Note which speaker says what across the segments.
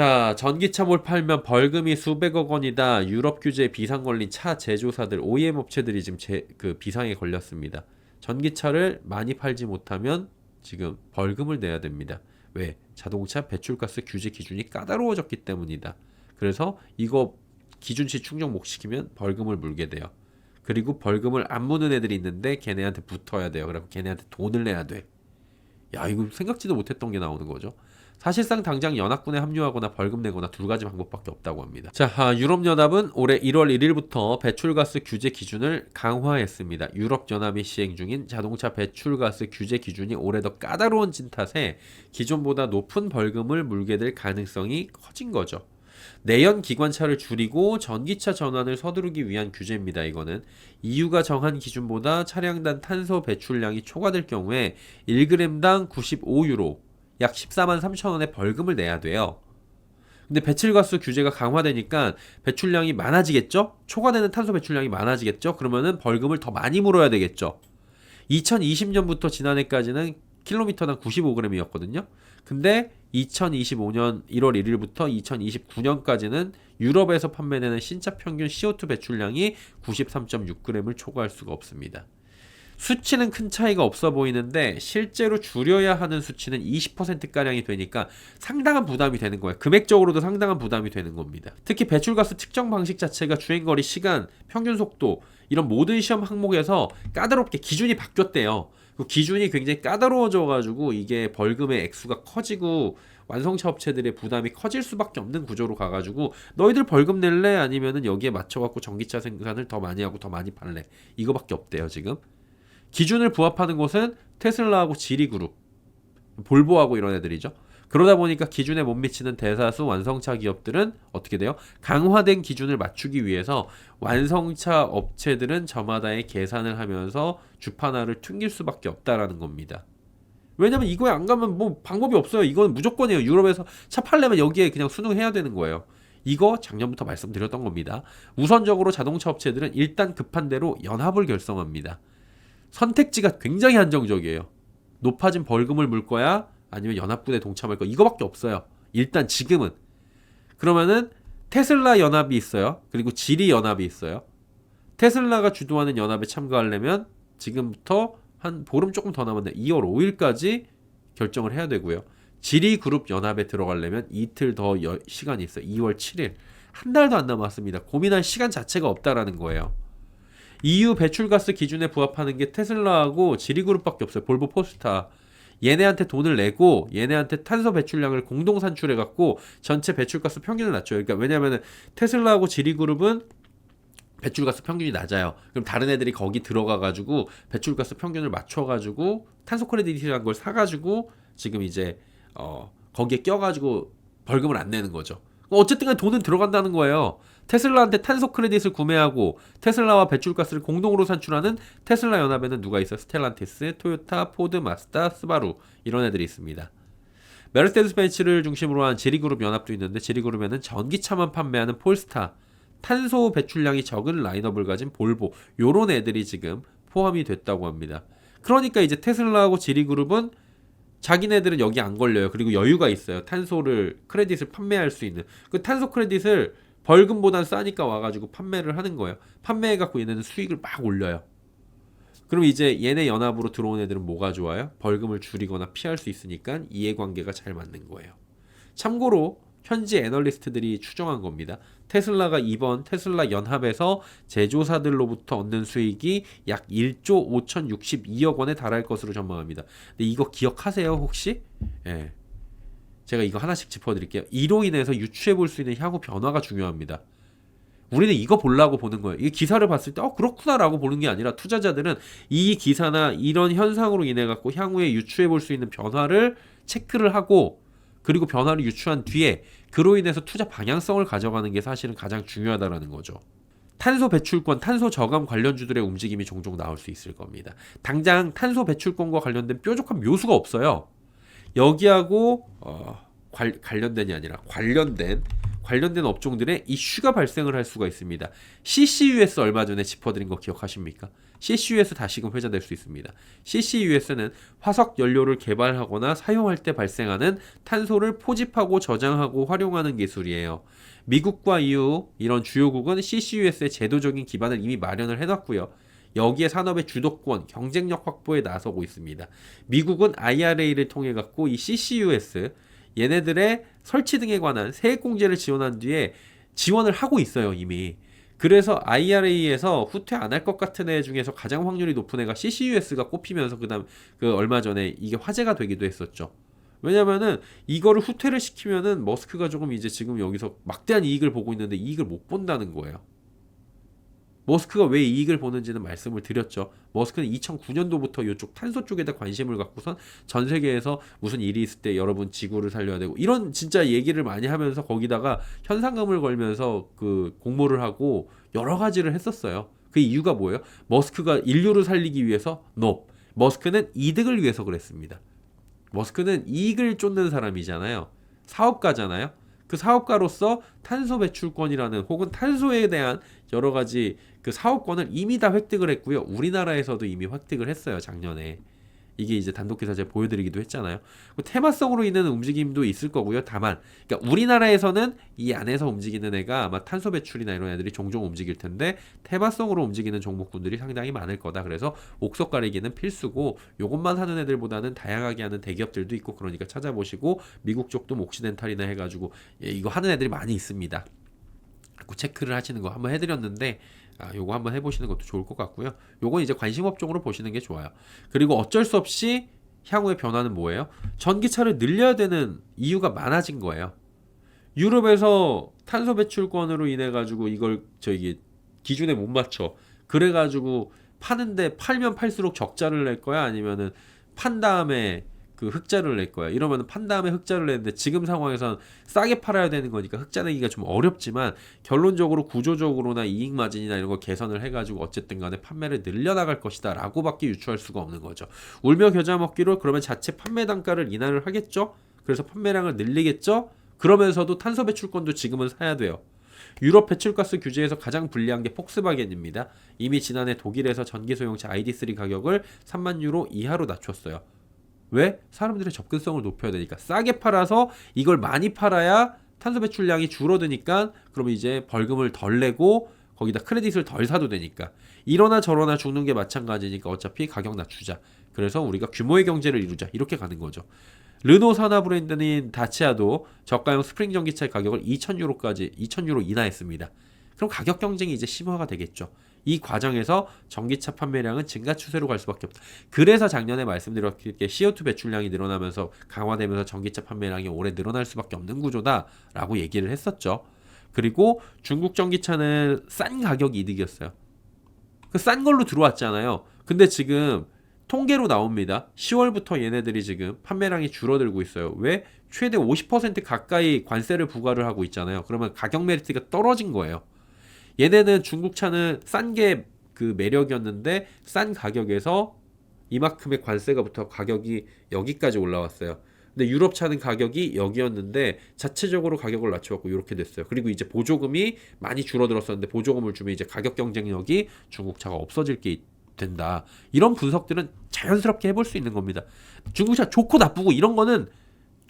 Speaker 1: 자, 전기차 몰 팔면 벌금이 수백억 원이다. 유럽 규제에 비상 걸린 차 제조사들, OEM 업체들이 지금 제, 그 비상에 걸렸습니다. 전기차를 많이 팔지 못하면 지금 벌금을 내야 됩니다. 왜? 자동차 배출가스 규제 기준이 까다로워졌기 때문이다. 그래서 이거 기준치 충족 못 시키면 벌금을 물게 돼요. 그리고 벌금을 안 무는 애들이 있는데 걔네한테 붙어야 돼요. 그리고 걔네한테 돈을 내야 돼. 야, 이거 생각지도 못했던 게 나오는 거죠. 사실상 당장 연합군에 합류하거나 벌금 내거나 두 가지 방법밖에 없다고 합니다. 자, 아, 유럽연합은 올해 1월 1일부터 배출가스 규제 기준을 강화했습니다. 유럽연합이 시행 중인 자동차 배출가스 규제 기준이 올해 더 까다로워진 탓에 기존보다 높은 벌금을 물게 될 가능성이 커진 거죠. 내연 기관차를 줄이고 전기차 전환을 서두르기 위한 규제입니다. 이거는 EU가 정한 기준보다 차량당 탄소 배출량이 초과될 경우에 1g당 95유로 약 14만 3천 원의 벌금을 내야 돼요. 근데 배출가스 규제가 강화되니까 배출량이 많아지겠죠? 초과되는 탄소 배출량이 많아지겠죠? 그러면은 벌금을 더 많이 물어야 되겠죠. 2020년부터 지난해까지는 킬로미터당 95g이었거든요. 근데 2025년 1월 1일부터 2029년까지는 유럽에서 판매되는 신차 평균 CO2 배출량이 93.6g을 초과할 수가 없습니다. 수치는 큰 차이가 없어 보이는데 실제로 줄여야 하는 수치는 20%가량이 되니까 상당한 부담이 되는 거예요. 금액적으로도 상당한 부담이 되는 겁니다. 특히 배출가스 측정 방식 자체가 주행거리 시간, 평균 속도 이런 모든 시험 항목에서 까다롭게 기준이 바뀌었대요. 그 기준이 굉장히 까다로워져 가지고 이게 벌금의 액수가 커지고 완성차 업체들의 부담이 커질 수밖에 없는 구조로 가가지고 너희들 벌금 낼래 아니면은 여기에 맞춰갖고 전기차 생산을 더 많이 하고 더 많이 팔래 이거밖에 없대요 지금 기준을 부합하는 곳은 테슬라하고 지리그룹 볼보하고 이런 애들이죠 그러다 보니까 기준에 못 미치는 대다수 완성차 기업들은 어떻게 돼요? 강화된 기준을 맞추기 위해서 완성차 업체들은 저마다의 계산을 하면서 주판화를 튕길 수밖에 없다라는 겁니다. 왜냐면 이거에 안 가면 뭐 방법이 없어요. 이건 무조건이에요. 유럽에서 차 팔려면 여기에 그냥 순응해야 되는 거예요. 이거 작년부터 말씀드렸던 겁니다. 우선적으로 자동차 업체들은 일단 급한 대로 연합을 결성합니다. 선택지가 굉장히 한정적이에요. 높아진 벌금을 물 거야? 아니면 연합군에 동참할 거? 이거밖에 없어요. 일단 지금은. 그러면은 테슬라 연합이 있어요. 그리고 지리 연합이 있어요. 테슬라가 주도하는 연합에 참가하려면 지금부터 한 보름 조금 더 남았는데 2월 5일까지 결정을 해야 되고요. 지리 그룹 연합에 들어가려면 이틀 더 여, 시간이 있어요. 2월 7일. 한 달도 안 남았습니다. 고민할 시간 자체가 없다라는 거예요. EU 배출가스 기준에 부합하는 게 테슬라하고 지리그룹밖에 없어요. 볼보 포스타. 얘네한테 돈을 내고 얘네한테 탄소 배출량을 공동 산출해 갖고 전체 배출가스 평균을 낮춰요. 그러니까 왜냐면은 테슬라하고 지리그룹은 배출가스 평균이 낮아요. 그럼 다른 애들이 거기 들어가 가지고 배출가스 평균을 맞춰 가지고 탄소 크레딧이라는 걸 사 가지고 지금 이제 어 거기에 껴 가지고 벌금을 안 내는 거죠. 어쨌든 간 돈은 들어간다는 거예요. 테슬라한테 탄소 크레딧을 구매하고 테슬라와 배출가스를 공동으로 산출하는 테슬라 연합에는 누가 있어? 스텔란티스, 토요타, 포드, 마스다, 스바루 이런 애들이 있습니다. 메르세데스 벤츠를 중심으로 한 지리그룹 연합도 있는데 지리그룹에는 전기차만 판매하는 폴스타, 탄소 배출량이 적은 라인업을 가진 볼보 요런 애들이 지금 포함이 됐다고 합니다. 그러니까 이제 테슬라하고 지리그룹은 자기네들은 여기 안 걸려요. 그리고 여유가 있어요. 탄소를 크레딧을 판매할 수 있는 그 탄소 크레딧을 벌금보단 싸니까 와가지고 판매를 하는 거예요. 판매해갖고 얘네는 수익을 막 올려요. 그럼 이제 얘네 연합으로 들어온 애들은 뭐가 좋아요? 벌금을 줄이거나 피할 수 있으니까 이해관계가 잘 맞는 거예요. 참고로 현지 애널리스트들이 추정한 겁니다. 테슬라가 이번 테슬라 연합에서 제조사들로부터 얻는 수익이 약 1조 5,062억 원에 달할 것으로 전망합니다. 근데 이거 기억하세요, 혹시? 예. 제가 이거 하나씩 짚어드릴게요. 이로 인해서 유추해 볼 수 있는 향후 변화가 중요합니다. 우리는 이거 보려고 보는 거예요. 이 기사를 봤을 때, 어, 그렇구나라고 보는 게 아니라 투자자들은 이 기사나 이런 현상으로 인해 갖고 향후에 유추해 볼 수 있는 변화를 체크를 하고 그리고 변화를 유추한 뒤에 그로 인해서 투자 방향성을 가져가는 게 사실은 가장 중요하다라는 거죠. 탄소 배출권, 탄소 저감 관련주들의 움직임이 종종 나올 수 있을 겁니다. 당장 탄소 배출권과 관련된 뾰족한 묘수가 없어요. 여기하고 어, 관, 관련된이 아니라 관련된 관련된 업종들의 이슈가 발생을 할 수가 있습니다. CCUS 얼마 전에 짚어드린 거 기억하십니까? CCUS 다시금 회자될 수 있습니다. CCUS는 화석 연료를 개발하거나 사용할 때 발생하는 탄소를 포집하고 저장하고 활용하는 기술이에요. 미국과 EU 이런 주요국은 CCUS의 제도적인 기반을 이미 마련을 해놨고요. 여기에 산업의 주도권, 경쟁력 확보에 나서고 있습니다. 미국은 IRA를 통해 갖고 이 CCUS 얘네들의 설치 등에 관한 세액 공제를 지원한 뒤에 지원을 하고 있어요 이미. 그래서 IRA에서 후퇴 안 할 것 같은 애 중에서 가장 확률이 높은 애가 CCUS가 꼽히면서 그다음 그 얼마 전에 이게 화제가 되기도 했었죠. 왜냐면은 이거를 후퇴를 시키면은 머스크가 조금 이제 지금 여기서 막대한 이익을 보고 있는데 이익을 못 본다는 거예요. 머스크가 왜 이익을 보는지는 말씀을 드렸죠. 머스크는 2009년도부터 이쪽 탄소 쪽에다 관심을 갖고선 전 세계에서 무슨 일이 있을 때 여러분 지구를 살려야 되고 이런 진짜 얘기를 많이 하면서 거기다가 현상금을 걸면서 그 공모를 하고 여러 가지를 했었어요. 그 이유가 뭐예요? 머스크가 인류를 살리기 위해서? No. 머스크는 이득을 위해서 그랬습니다. 머스크는 이익을 쫓는 사람이잖아요. 사업가잖아요. 그 사업가로서 탄소 배출권이라는 혹은 탄소에 대한 여러 가지 그 사업권을 이미 다 획득을 했고요. 우리나라에서도 이미 획득을 했어요. 작년에. 이게 이제 단독 기사 제가 보여드리기도 했잖아요. 그 테마성으로 인한 움직임도 있을 거고요. 다만, 그러니까 우리나라에서는 이 안에서 움직이는 애가 아마 탄소 배출이나 이런 애들이 종종 움직일 텐데 테마성으로 움직이는 종목군들이 상당히 많을 거다. 그래서 옥석 가리기는 필수고 요것만 하는 애들보다는 다양하게 하는 대기업들도 있고 그러니까 찾아보시고 미국 쪽도 뭐 옥시덴탈이나 해가지고 예, 이거 하는 애들이 많이 있습니다. 그 체크를 하시는 거 한번 해드렸는데 아, 요거 한번 해보시는 것도 좋을 것 같고요. 요건 이제 관심 업종으로 보시는 게 좋아요. 그리고 어쩔 수 없이 향후의 변화는 뭐예요? 전기차를 늘려야 되는 이유가 많아진 거예요. 유럽에서 탄소 배출권으로 인해 가지고 이걸 저기 기준에 못 맞춰. 그래 가지고 파는데 팔면 팔수록 적자를 낼 거야 아니면은 판 다음에 그 흑자를 낼 거야. 이러면 판 다음에 흑자를 내는데 지금 상황에선 싸게 팔아야 되는 거니까 흑자 내기가 좀 어렵지만 결론적으로 구조적으로나 이익 마진이나 이런 거 개선을 해가지고 어쨌든 간에 판매를 늘려나갈 것이다 라고밖에 유추할 수가 없는 거죠. 울며 겨자 먹기로 그러면 자체 판매 단가를 인하를 하겠죠? 그래서 판매량을 늘리겠죠? 그러면서도 탄소 배출권도 지금은 사야 돼요. 유럽 배출가스 규제에서 가장 불리한 게 폭스바겐입니다. 이미 지난해 독일에서 전기 소형차 ID3 가격을 3만 유로 이하로 낮췄어요. 왜? 사람들의 접근성을 높여야 되니까 싸게 팔아서 이걸 많이 팔아야 탄소 배출량이 줄어드니까 그러면 이제 벌금을 덜 내고 거기다 크레딧을 덜 사도 되니까 이러나 저러나 죽는 게 마찬가지니까 어차피 가격 낮추자. 그래서 우리가 규모의 경제를 이루자. 이렇게 가는 거죠. 르노 산하 브랜드인 다치아도 저가형 스프링 전기차의 가격을 2,000유로까지 2,000유로 인하했습니다. 그럼 가격 경쟁이 이제 심화가 되겠죠. 이 과정에서 전기차 판매량은 증가 추세로 갈 수밖에 없다. 그래서 작년에 말씀드렸기에 CO2 배출량이 늘어나면서 강화되면서 전기차 판매량이 올해 늘어날 수밖에 없는 구조다라고 얘기를 했었죠. 그리고 중국 전기차는 싼 가격 이득이었어요. 그 싼 걸로 들어왔잖아요. 근데 지금 통계로 나옵니다. 10월부터 얘네들이 지금 판매량이 줄어들고 있어요. 왜? 최대 50% 가까이 관세를 부과를 하고 있잖아요. 그러면 가격 메리트가 떨어진 거예요. 얘네는 중국 차는 싼 게 그 매력이었는데 싼 가격에서 이만큼의 관세가 붙어 가격이 여기까지 올라왔어요. 근데 유럽 차는 가격이 여기였는데 자체적으로 가격을 낮춰갖고 이렇게 됐어요. 그리고 이제 보조금이 많이 줄어들었었는데 보조금을 주면 이제 가격 경쟁력이 중국 차가 없어질 게 된다. 이런 분석들은 자연스럽게 해볼 수 있는 겁니다. 중국 차 좋고 나쁘고 이런 거는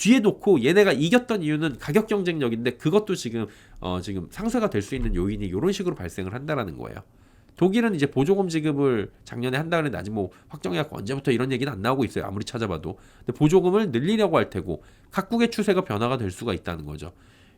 Speaker 1: 뒤에 놓고 얘네가 이겼던 이유는 가격 경쟁력인데 그것도 지금 어 지금 상쇄가 될 수 있는 요인이 이런 식으로 발생을 한다라는 거예요. 독일은 이제 보조금 지급을 작년에 한다 그랬는데 아직 뭐 확정해갖고 언제부터 이런 얘기는 안 나오고 있어요. 아무리 찾아봐도. 근데 보조금을 늘리려고 할 테고 각국의 추세가 변화가 될 수가 있다는 거죠.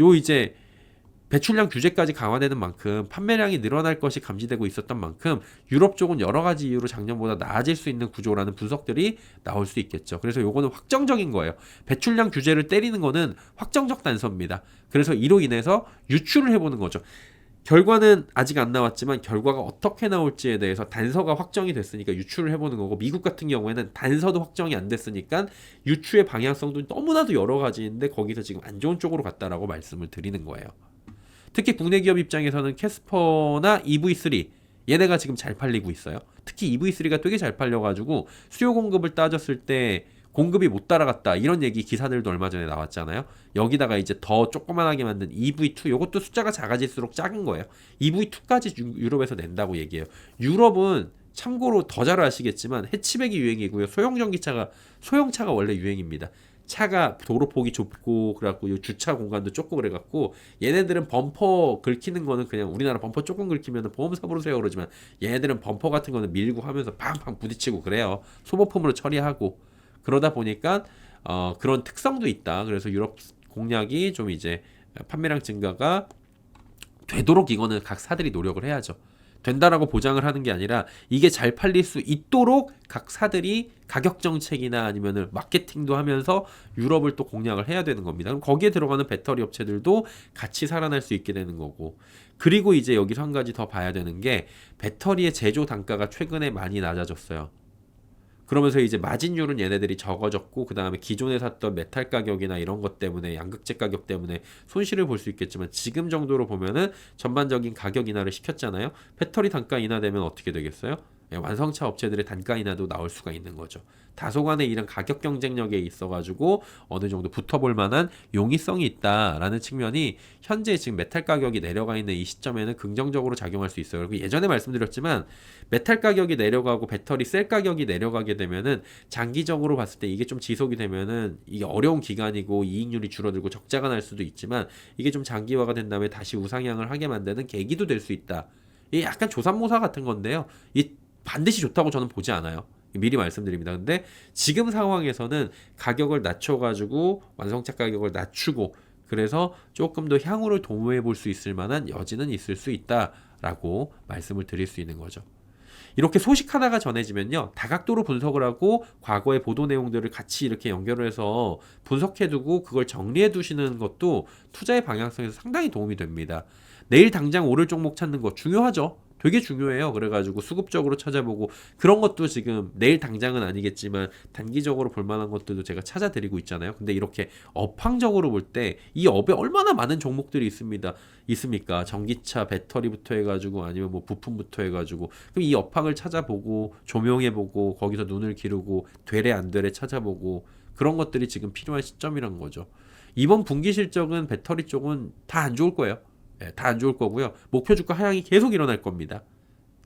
Speaker 1: 요 이제 배출량 규제까지 강화되는 만큼 판매량이 늘어날 것이 감지되고 있었던 만큼 유럽 쪽은 여러 가지 이유로 작년보다 나아질 수 있는 구조라는 분석들이 나올 수 있겠죠. 그래서 요거는 확정적인 거예요. 배출량 규제를 때리는 거는 확정적 단서입니다. 그래서 이로 인해서 유출을 해보는 거죠. 결과는 아직 안 나왔지만 결과가 어떻게 나올지에 대해서 단서가 확정이 됐으니까 유출을 해보는 거고 미국 같은 경우에는 단서도 확정이 안 됐으니까 유추의 방향성도 너무나도 여러 가지인데 거기서 지금 안 좋은 쪽으로 갔다라고 말씀을 드리는 거예요. 특히 국내 기업 입장에서는 캐스퍼나 EV3 얘네가 지금 잘 팔리고 있어요. 특히 EV3가 되게 잘 팔려가지고 수요 공급을 따졌을 때 공급이 못 따라갔다 이런 얘기 기사들도 얼마 전에 나왔잖아요. 여기다가 이제 더 조그만하게 만든 EV2 이것도 숫자가 작아질수록 작은 거예요. EV2까지 유럽에서 낸다고 얘기해요. 유럽은 참고로 더 잘 아시겠지만 해치백이 유행이고요. 소형 전기차가 소형차가 원래 유행입니다. 차가 도로 폭이 좁고 그래갖고 요 주차 공간도 좁고 그래갖고 얘네들은 범퍼 긁히는 거는 그냥 우리나라 범퍼 조금 긁히면 보험사 부르세요 그러지만 얘네들은 범퍼 같은 거는 밀고 하면서 팡팡 부딪히고 그래요. 소모품으로 처리하고. 그러다 보니까 어, 그런 특성도 있다. 그래서 유럽 공략이 좀 이제 판매량 증가가 되도록 이거는 각 사들이 노력을 해야죠. 된다라고 보장을 하는 게 아니라 이게 잘 팔릴 수 있도록 각 사들이 가격 정책이나 아니면은 마케팅도 하면서 유럽을 또 공략을 해야 되는 겁니다. 그럼 거기에 들어가는 배터리 업체들도 같이 살아날 수 있게 되는 거고. 그리고 이제 여기서 한 가지 더 봐야 되는 게 배터리의 제조 단가가 최근에 많이 낮아졌어요. 그러면서 이제 마진율은 얘네들이 적어졌고 그 다음에 기존에 샀던 메탈 가격이나 이런 것 때문에 양극재 가격 때문에 손실을 볼 수 있겠지만 지금 정도로 보면은 전반적인 가격 인하를 시켰잖아요. 배터리 단가 인하되면 어떻게 되겠어요? 예, 완성차 업체들의 단가 인하도 나올 수가 있는 거죠. 다소간의 이런 가격 경쟁력에 있어 가지고 어느 정도 붙어볼 만한 용이성이 있다라는 측면이 현재 지금 메탈 가격이 내려가 있는 이 시점에는 긍정적으로 작용할 수 있어요. 그리고 예전에 말씀드렸지만 메탈 가격이 내려가고 배터리 셀 가격이 내려가게 되면은 장기적으로 봤을 때 이게 좀 지속이 되면은 이게 어려운 기간이고 이익률이 줄어들고 적자가 날 수도 있지만 이게 좀 장기화가 된 다음에 다시 우상향을 하게 만드는 계기도 될 수 있다. 이게 약간 조삼모사 같은 건데요. 이 반드시 좋다고 저는 보지 않아요. 미리 말씀드립니다. 근데 지금 상황에서는 가격을 낮춰가지고 완성차 가격을 낮추고 그래서 조금 더 향후를 도모해 볼 수 있을 만한 여지는 있을 수 있다라고 말씀을 드릴 수 있는 거죠. 이렇게 소식 하나가 전해지면요 다각도로 분석을 하고 과거의 보도 내용들을 같이 이렇게 연결을 해서 분석해 두고 그걸 정리해 두시는 것도 투자의 방향성에서 상당히 도움이 됩니다. 내일 당장 오를 종목 찾는 거 중요하죠. 되게 중요해요. 그래가지고 수급적으로 찾아보고 그런 것도 지금 내일 당장은 아니겠지만 단기적으로 볼 만한 것들도 제가 찾아드리고 있잖아요. 근데 이렇게 업황적으로 볼 때 이 업에 얼마나 많은 종목들이 있습니다. 있습니까? 전기차, 배터리부터 해가지고 아니면 뭐 부품부터 해가지고 그럼 이 업황을 찾아보고 조명해보고 거기서 눈을 기르고 되래 안 되래 찾아보고 그런 것들이 지금 필요한 시점이란 거죠. 이번 분기 실적은 배터리 쪽은 다 안 좋을 거예요. 예, 다안 좋을 거고요. 목표 주가 하향이 계속 일어날 겁니다.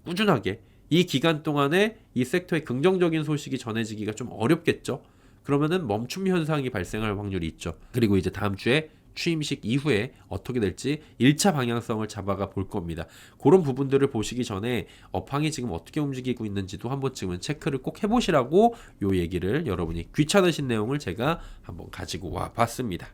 Speaker 1: 꾸준하게 이 기간 동안에 이 섹터의 긍정적인 소식이 전해지기가 좀 어렵겠죠. 그러면은 멈춤 현상이 발생할 확률이 있죠. 그리고 이제 다음 주에 취임식 이후에 어떻게 될지 1차 방향성을 잡아가 볼 겁니다. 그런 부분들을 보시기 전에 업황이 지금 어떻게 움직이고 있는지도 한 번쯤은 체크를 꼭 해보시라고 요 얘기를 여러분이 귀찮으신 내용을 제가 한번 가지고 와 봤습니다.